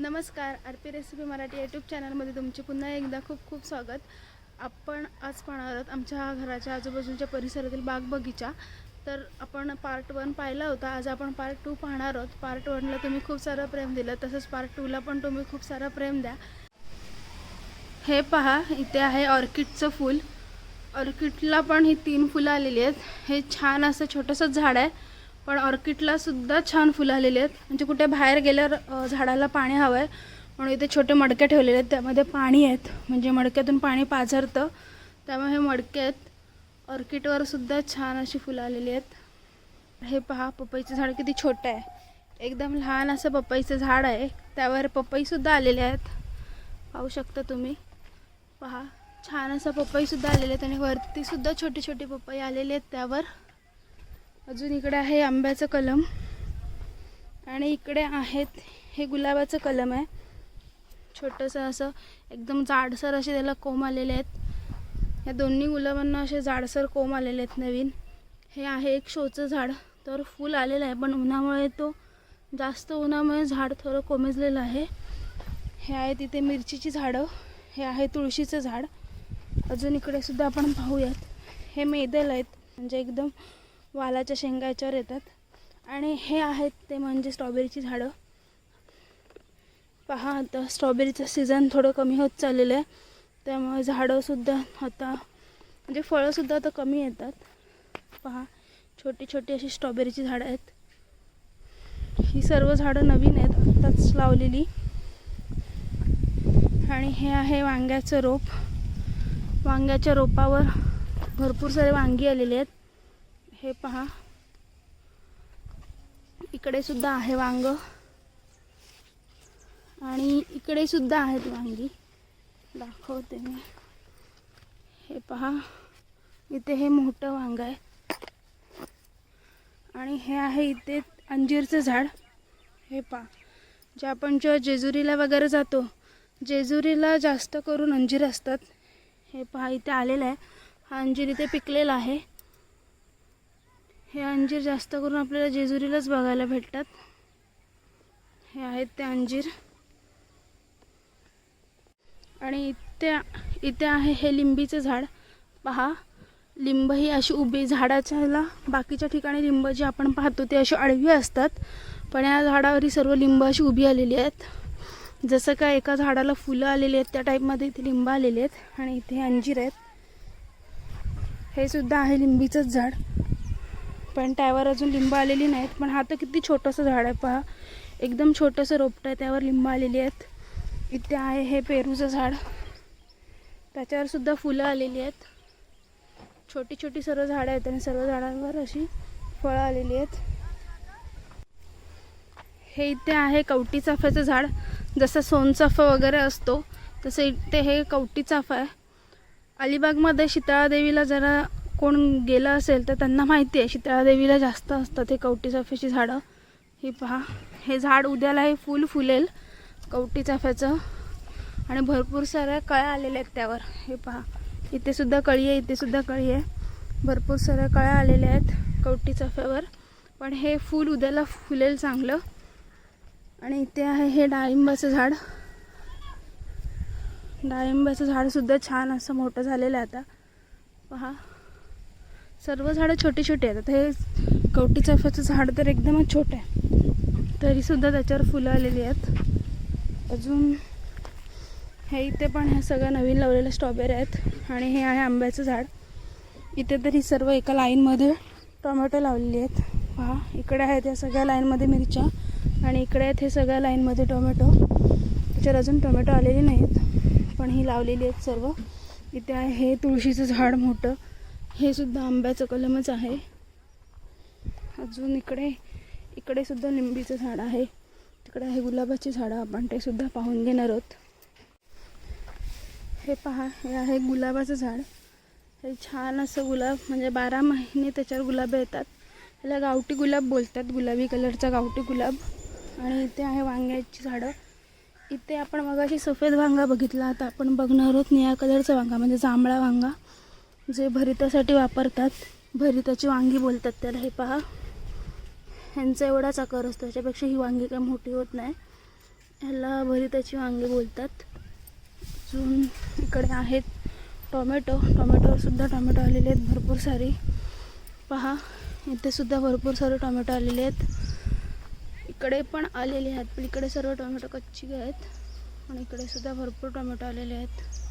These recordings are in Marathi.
नमस्कार R P recipe Marathi YouTube चॅनलमध्ये तुमचे पुन्हा एकदा खूप खूप स्वागत. आपण आज पाहणार आहोत आमच्या घराच्या आजूबाजूच्या परिसरातील बाग बगीचा. तर आपण पार्ट वन पाहिला होता आज आपण पार्ट टू पाहणार आहोत. पार्ट वनला तुम्ही खूप सारं प्रेम दिलं तसंच पार्ट टूला पण तुम्ही खूप सारं प्रेम द्या. हे पहा इथे आहे ऑर्किडचं फूल. ऑर्किडला पण ही तीन फुलं आलेली आहेत. हे छान असं छोटंसं झाड आहे. पण ऑर्किडला सुद्धा छान फुलं आलेली आहेत. म्हणजे कुठे बाहेर गेल्यावर झाडाला पाणी हवं आहे म्हणून इथे छोटे मडके ठेवलेले आहेत. त्यामध्ये पाणी आहेत. म्हणजे मडक्यातून पाणी पाझरतं त्यामुळे हे मडके आहेत. ऑर्किडवर सुद्धा छान अशी फुलं आलेली आहेत. हे पहा पपईचं झाड किती छोटं आहे. एकदम लहान असं पपईचं झाड आहे. त्यावर पपईसुद्धा आलेले आहेत. पाहू शकता तुम्ही. पहा छान असं पपईसुद्धा आलेले आहेत आणि वरतीसुद्धा छोटी छोटी पपई आलेली आहेत त्यावर. अजून इकडे आहे आंब्याचं कलम. आणि इकडे आहेत हे गुलाबाचं कलम आहे. छोटंसं असं एकदम जाडसर असे त्याला कोंब आलेले आहेत. या दोन्ही गुलाबांना असे जाडसर कोंब आलेले आहेत नवीन. हे आहे एक शोचं झाड. तर फूल आलेलं आहे पण उन्हामुळे तो जास्त उन्हामुळे झाड थोडं कोमेजलेलं आहे. हे आहे तिथे मिरचीची झाडं. हे आहे तुळशीचं झाड. अजून इकडे सुद्धा आपण पाहूयात. हे मेदल आहेत. म्हणजे एकदम वालाच्या शेंगा याच्यावर येतात. आणि हे आहेत ते म्हणजे स्ट्रॉबेरीची झाडं. पहा आता स्ट्रॉबेरीचं सीझन थोडं कमी होत चाललेलं आहे. त्यामुळे झाडंसुद्धा आता म्हणजे फळंसुद्धा आता कमी येतात. पहा छोटी छोटी अशी स्ट्रॉबेरीची झाडं आहेत. ही सर्व झाडं नवीन आहेत आत्ताच लावलेली. आणि हे आहे वांग्याचं रोप. वांग्याच्या रोपावर भरपूर सारे वांगी आलेले आहेत. हे पहा. इकडे सुद्धा आहे वांग. आणि इकडे सुद्धा आहेत वांगी. दाखवते मी. हे पहा. इथे हे मोठं वांग आहे. आणि हे आहे इथे अंजीरचं झाड. हे पहा. जे आपण जेव्हा जेजुरीला वगैरे जातो जेजुरीला जास्त करून अंजीर असतात. हे पहा इथे आलेलं आहे. हा अंजीर इथे पिकलेला आहे. हे अंजीर जास्त करून आपल्याला जेजुरीलाच बघायला भेटतात. हे आहेत ते अंजीर. आणि इथे इथे आहे हे लिंबीचं झाड. पहा लिंब ही अशी उभी झाडाच्याला बाकीच्या ठिकाणी लिंब जी आपण पाहतो ते अशी आडवी असतात. पण या झाडावर ही सर्व लिंब अशी उभी आलेली आहेत. जसं काय एका झाडाला फुलं आलेली आहेत त्या टाईपमध्ये इथे लिंब आलेली आहेत. आणि इथे अंजीर आहेत. हे सुद्धा आहे लिंबीचंच झाड. पण त्यावर अजून लिंब आलेली नाहीत. पण हा तर किती छोटंसं झाड आहे पहा. एकदम छोटंसं रोपटं आहे त्यावर लिंब आलेली आहेत. इथे आहे हे पेरूचं झाड. त्याच्यावर सुद्धा फुलं आलेली आहेत. छोटी छोटी सर्व झाडं आहेत आणि सर्व झाडांवर अशी फळं आलेली आहेत. हे इथे आहे कवटी चाफ्याचं झाड. जसं सोनचाफा वगैरे असतो तसं इथे हे कवटी चाफा आहे. अलिबागमध्ये शीतळादेवीला जरा कोण गेलं असेल तर त्यांना माहिती आहे. शितळादेवीला जास्त असतात हे कवटी चाफ्याची झाडं. ही पहा. हे झाड उद्याला हे फूल फुलेल कवटी चाफ्याचं. आणि भरपूर साऱ्या कळ्या आलेल्या आहेत त्यावर. हे पहा. इथेसुद्धा कळी आहे इथेसुद्धा कळी आहे. भरपूर साऱ्या कळ्या आलेल्या आहेत कवटी चाफ्यावर. पण हे फूल उद्याला फुलेल चांगलं. आणि इथे आहे हे डाळिंबाचं झाड. डाळिंबाचं झाडसुद्धा छान असं मोठं झालेलं आहे आता. पहा. सर्व झाडं छोटी छोटी आहेत. आता हे कवटी चाफ्याचं झाड तर एकदमच छोटं आहे. तरीसुद्धा त्याच्यावर फुलं आलेली आहेत. अजून हे इथे पण ह्या सगळ्या नवीन लावलेल्या स्ट्रॉबेरी आहेत. आणि हे आहे आंब्याचं झाड. इथे तर ही सर्व एका लाईनमध्ये टोमॅटो लावलेली आहेत. पहा इकडे आहेत या सगळ्या लाईनमध्ये मिरच्या. आणि इकडे आहेत हे सगळ्या लाईनमध्ये टोमॅटो. त्याच्यावर अजून टोमॅटो आलेले नाहीत. पण ही लावलेली आहेत सर्व. इथे आहे हे तुळशीचं झाड मोठं. हे सुद्धा आंब्याचं कलमच आहे. अजून इकडे इकडे सुद्धा लिंबीचं झाड आहे. तिकडे आहे गुलाबाची झाडं. आपण ते सुद्धा पाहून घेणार आहोत. हे पहा हे आहे गुलाबाचं झाड. हे छान असं गुलाब म्हणजे बारा महिने त्याच्यावर गुलाब येतात. त्याला गावठी गुलाब बोलतात गुलाबी कलरचा गावठी गुलाब. आणि इथे आहे वांग्याची झाडं. इथे आपण मगाशी सफेद वांगा बघितला. आता आपण बघणार आहोत निळ्या कलरचा वांगा म्हणजे जांभळा वांगा. जे भरितासाठी वापरतात भरिताची वांगी बोलतात त्याला. हे पहा. ह्यांचा एवढाच आकार असतो. त्याच्यापेक्षा ही वांगी काही मोठी होत नाही. ह्याला भरिताची वांगी बोलतात. अजून इकडे आहेत टोमॅटो. टोमॅटोवरसुद्धा टोमॅटो आलेले आहेत. भरपूर सारी. पहा. इथेसुद्धा भरपूर सारे टोमॅटो आलेले आहेत. इकडे पण आलेले आहेत. पण इकडे सर्व टोमॅटो कच्ची आहेत. आणि इकडेसुद्धा भरपूर टोमॅटो आलेले आहेत.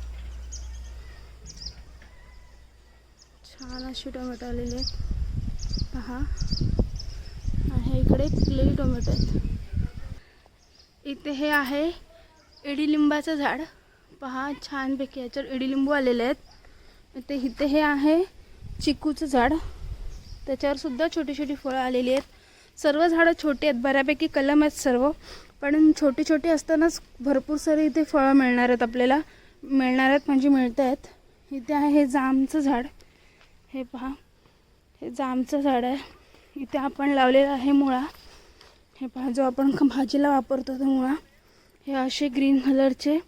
छान अशी टोमॅटो आलेले आहेत. पहा. आहे इकडे पिकलेले टोमॅटो आहेत. इथे हे आहे इडीलिंबाचं झाड. पहा छानपैकी याच्यावर इडीलिंबू आलेले आहेत. इथे इथे हे आहे चिकूचं झाड. त्याच्यावर सुद्धा छोटी छोटी फळं आलेली आहेत. सर्व झाडं छोटी आहेत. बऱ्यापैकी कलम आहेत सर्व. पण छोटी छोटी असतानाच भरपूर सारे इथे फळं मिळणार आहेत आपल्याला. मिळणार आहेत म्हणजे मिळत आहेत इथे आहे हे जामचं झाड. हे पहा. हे जामचं झाड आहे. इथे आपण लावलेलं आहे मुळा. हे पहा जो आपण भाजीला वापरतो तो मुळा. हे असे ग्रीन कलरचे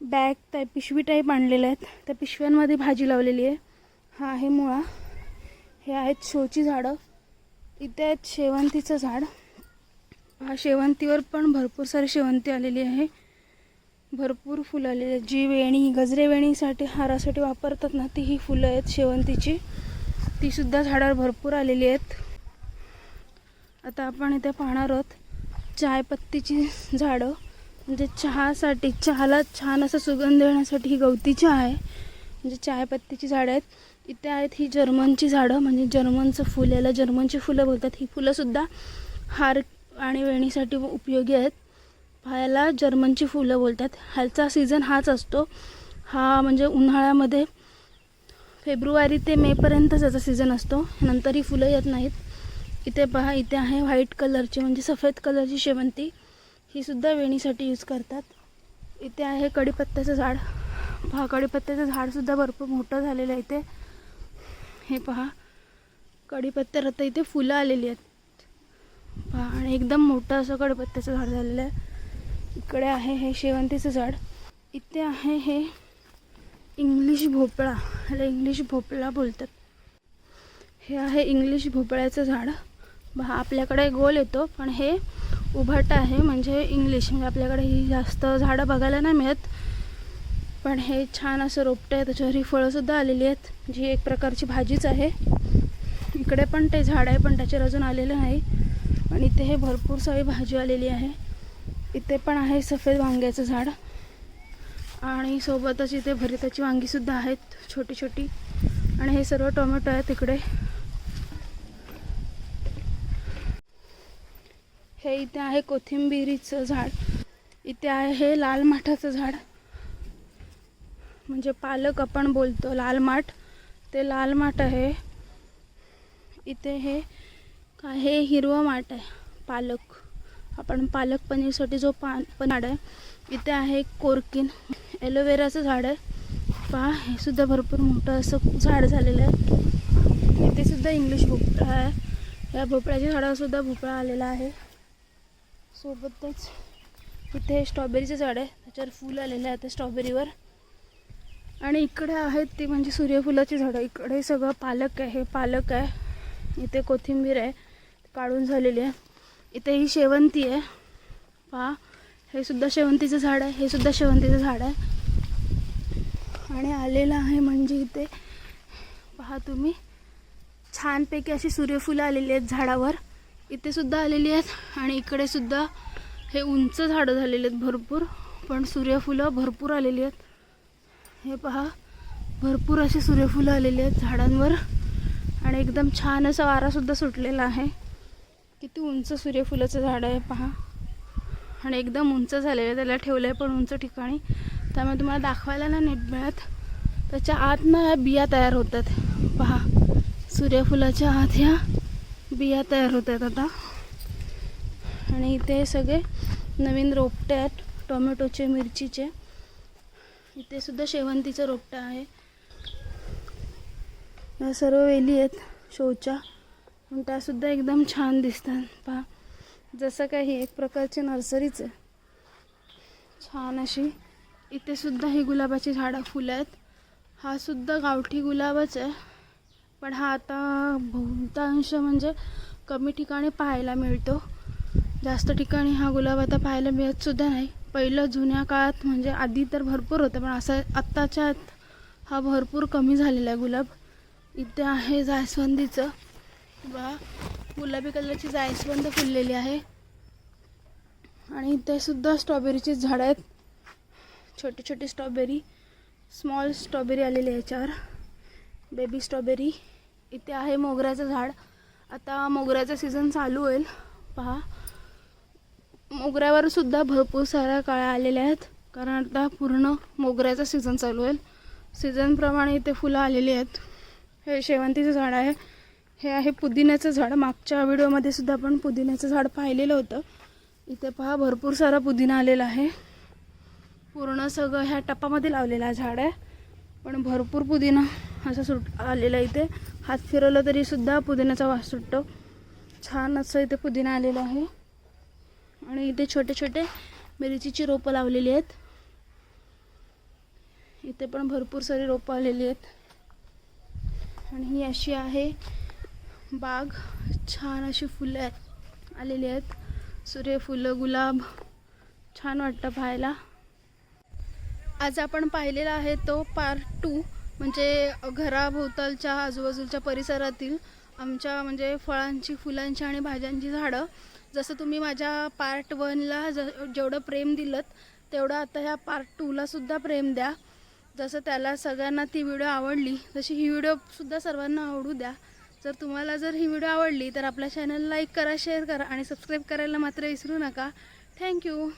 बॅग टाईप पिशवी टाईप आणलेले आहेत. त्या पिशव्यांमध्ये भाजी लावलेली आहे. हा आहे मुळा. हे आहेत शोची झाडं. इथे आहेत शेवंतीचं झाड. हा शेवंतीवर पण भरपूर सारी शेवंती आलेली आहे. भरपूर फुलं आलेली आहेत. जी वेणी गजरे वेणीसाठी हारासाठी वापरतात ना ती ही फुलं आहेत शेवंतीची. ती सुद्धा झाडावर भरपूर आलेली आहेत. आता आपण इथे पाहणार आहोत चायपत्तीची झाडं. म्हणजे चहासाठी चहाला छान असा सुगंध येण्यासाठी ही गवती चहा आहे. म्हणजे चायपत्तीची झाडं आहेत. इथे आहेत ही जर्मनची झाडं म्हणजे जर्मनचं फुल याला जर्मनची फुलं बोलतात. ही फुलंसुद्धा हार आणि वेणीसाठी उपयोगी आहेत. ह्याला जर्मनची फुलं बोलतात. ह्याचा सीझन हाच असतो. हा म्हणजे उन्हाळ्यामध्ये फेब्रुवारी ते मेपर्यंतच याचा सीझन असतो. नंतर ही फुलं येत नाहीत. इथे पहा इथे आहे व्हाईट कलरची म्हणजे सफेद कलरची शेवंती. ही सुद्धा वेणीसाठी यूज करतात. इथे आहे कढीपत्त्याचं झाड. पहा कढीपत्त्याचं झाडसुद्धा भरपूर मोठं झालेलं आहे इथे. हे पहा कढीपत्त्यावर आता इथे फुलं आलेली आहेत. पहा आणि एकदम मोठं असं कढीपत्त्याचं झाड झालेलं आहे. इकडे आहे हे शेवंतीचं झाड. इथे आहे हे इंग्लिश भोपळा. ह्याला इंग्लिश भोपळा बोलतात. हे आहे इंग्लिश भोपळ्याचं झाड. हा आपल्याकडे गोल येतो पण हे उभट आहे म्हणजे इंग्लिश. म्हणजे आपल्याकडे ही जास्त झाडं बघायला नाही मिळत. पण हे छान असं रोपटं आहे त्याच्यावर ही फळंसुद्धा आलेली आहेत. जी एक प्रकारची भाजीच आहे. इकडे पण ते झाड आहे पण त्याच्यावर अजून आलेलं नाही. आणि इथे हे भरपूर सारी भाजी आलेली आहे. इथे पण आहे सफेद वांग्याचं झाड. आणि सोबतच इथे भरिताची वांगीसुद्धा आहेत छोटी छोटी. आणि हे सर्व टोमॅटो आहेत इकडे. हे इथे आहे कोथिंबिरीचं झाड. इथे आहे हे लाल माठाचं झाड. म्हणजे पालक आपण बोलतो लाल माठ. ते लाल माठ आहे. इथे हे काय हे हिरवं माठ आहे पालक. आपण पालक पनीरसाठी जो पा झाड आहे इथे आहे कोरकिन. ॲलोवेराचं झाड आहे. पहा हे सुद्धा भरपूर मोठं असं झाड झालेलं आहे. इथे सुद्धा इंग्लिश भोपळा आहे. या भोपळ्याच्या झाडावर सुद्धा भोपळा आलेला आहे. सोबतच इथे हे स्ट्रॉबेरीचं झाड आहे. त्याच्यावर फूल आलेलं आहे त्या स्ट्रॉबेरीवर. आणि इकडे आहेत ती म्हणजे सूर्यफुलाची झाडं. इकडे सगळं पालक आहे हे पालक आहे. इथे कोथिंबीर आहे काढून झालेली आहे. इथे ही शेवंती आहे. पहा हे सुद्धा शेवंतीचं झाड आहे हे सुद्धा शेवंतीचं झाड आहे. आणि आलेलं आहे म्हणजे इथे. पहा तुम्ही छानपैकी अशी सूर्यफुलं आलेली आहेत झाडावर. इथे सुद्धा आलेली आहेत आणि इकडे सुद्धा हे उंच झाडं झालेली आहेत भरपूर पण सूर्यफुलं भरपूर आलेली आहेत. हे पहा भरपूर अशी सूर्यफुलं आलेली आहेत झाडांवर. आणि एकदम छान असा वारासुद्धा सुटलेला आहे. किती उंच सूर्यफुलाचं झाड आहे पहा. आणि एकदम उंच झालेलं आहे. त्याला ठेवलं आहे पण उंच ठिकाणी. त्यामुळे तुम्हाला दाखवायला नाही नीट मिळत. त्याच्या आत ना ह्या बिया तयार होतात. पहा. सूर्यफुलाच्या आत ह्या बिया तयार होत आहेत आता. आणि इथे सगळे नवीन रोपटे आहेत. टोमॅटोचे मिरचीचे. इथे सुद्धा शेवंतीचं रोपटं आहे. या सर्व वेली आहेत शोच्या. पण त्यासुद्धा एकदम छान दिसतात. पहा जसं काही एक प्रकारची नर्सरीच आहे. छान अशी. इथे सुद्धा ही गुलाबाची झाडं फुलं आहेत. हा सुद्धा गावठी गुलाबच आहे. पण हा आता बहुतांश म्हणजे कमी ठिकाणी पाहायला मिळतो. जास्त ठिकाणी हा गुलाब आता पाहायला मिळत सुद्धा नाही. पहिलं जुन्या काळात म्हणजे आधी तर भरपूर होतं पण असं आत्ताच्या आत हा भरपूर कमी झालेला आहे गुलाब. इथे आहे जायस्वंदीचं बघा गुलाबी कलरची जायस्वंद फुललेली आहे. आणि इथे सुद्धा स्ट्रॉबेरीची झाडं आहेत. छोटी छोटी स्ट्रॉबेरी स्मॉल स्ट्रॉबेरी आलेली आहे याच्यावर. Baby strawberry. इथे आहे मोगऱ्याचं झाड. आता मोगऱ्याचा सीझन चालू होईल. पहा. मोगऱ्यावर सुद्धा भरपूर साऱ्या काळ्या आलेल्या आहेत. कारण आता पूर्ण मोगऱ्याचा सीझन चालू होईल. सीझनप्रमाणे इथे फुलं आलेली आहेत. हे शेवंतीचं झाड आहे. हे आहे पुदिन्याचं झाड. मागच्या व्हिडिओमध्ये सुद्धा आपण पुदिन्याचं झाड पाहिलेलं होतं. इथे पहा भरपूर सारा पुदिना आलेला आहे. पूर्ण सगळं ह्या टपामध्ये लावलेला झाड आहे. पण भरपूर पुदिना असं सुट आलेला आहे इथे. हात फिरवला तरी सुद्धा पुदिन्याचा वास सुटतो. छान असं इथे पुदिना आलेला आहे. आणि इथे छोटे छोटे मिरचीची रोपं लावलेली आहेत. इथे पण भरपूर सारी रोपं आलेली आहेत. आणि ही अशी आहे बाग छान अशी फुलं आहेत आलेली आहेत. सूर्यफुलं गुलाब छान वाटतं पाहायला. आज आपण पाहिलेला आहे तो पार्ट टू म्हणजे घराभोवतालच्या आजूबाजूच्या परिसरातील आमच्या म्हणजे फळांची फुलांची आणि भाज्यांची झाडं. जसं तुम्ही माझ्या पार्ट वनला ज जेवढं प्रेम दिलं तेवढं आता ह्या पार्ट टूलासुद्धा प्रेम द्या. जसं त्याला सगळ्यांना ती व्हिडिओ आवडली तशी ही व्हिडिओसुद्धा सर्वांना आवडू द्या. जर तुम्हाला जर ही व्हिडिओ आवडली तर आपल्या चॅनल लाईक करा शेअर करा आणि सबस्क्राईब करायला मात्र विसरू नका. थँक्यू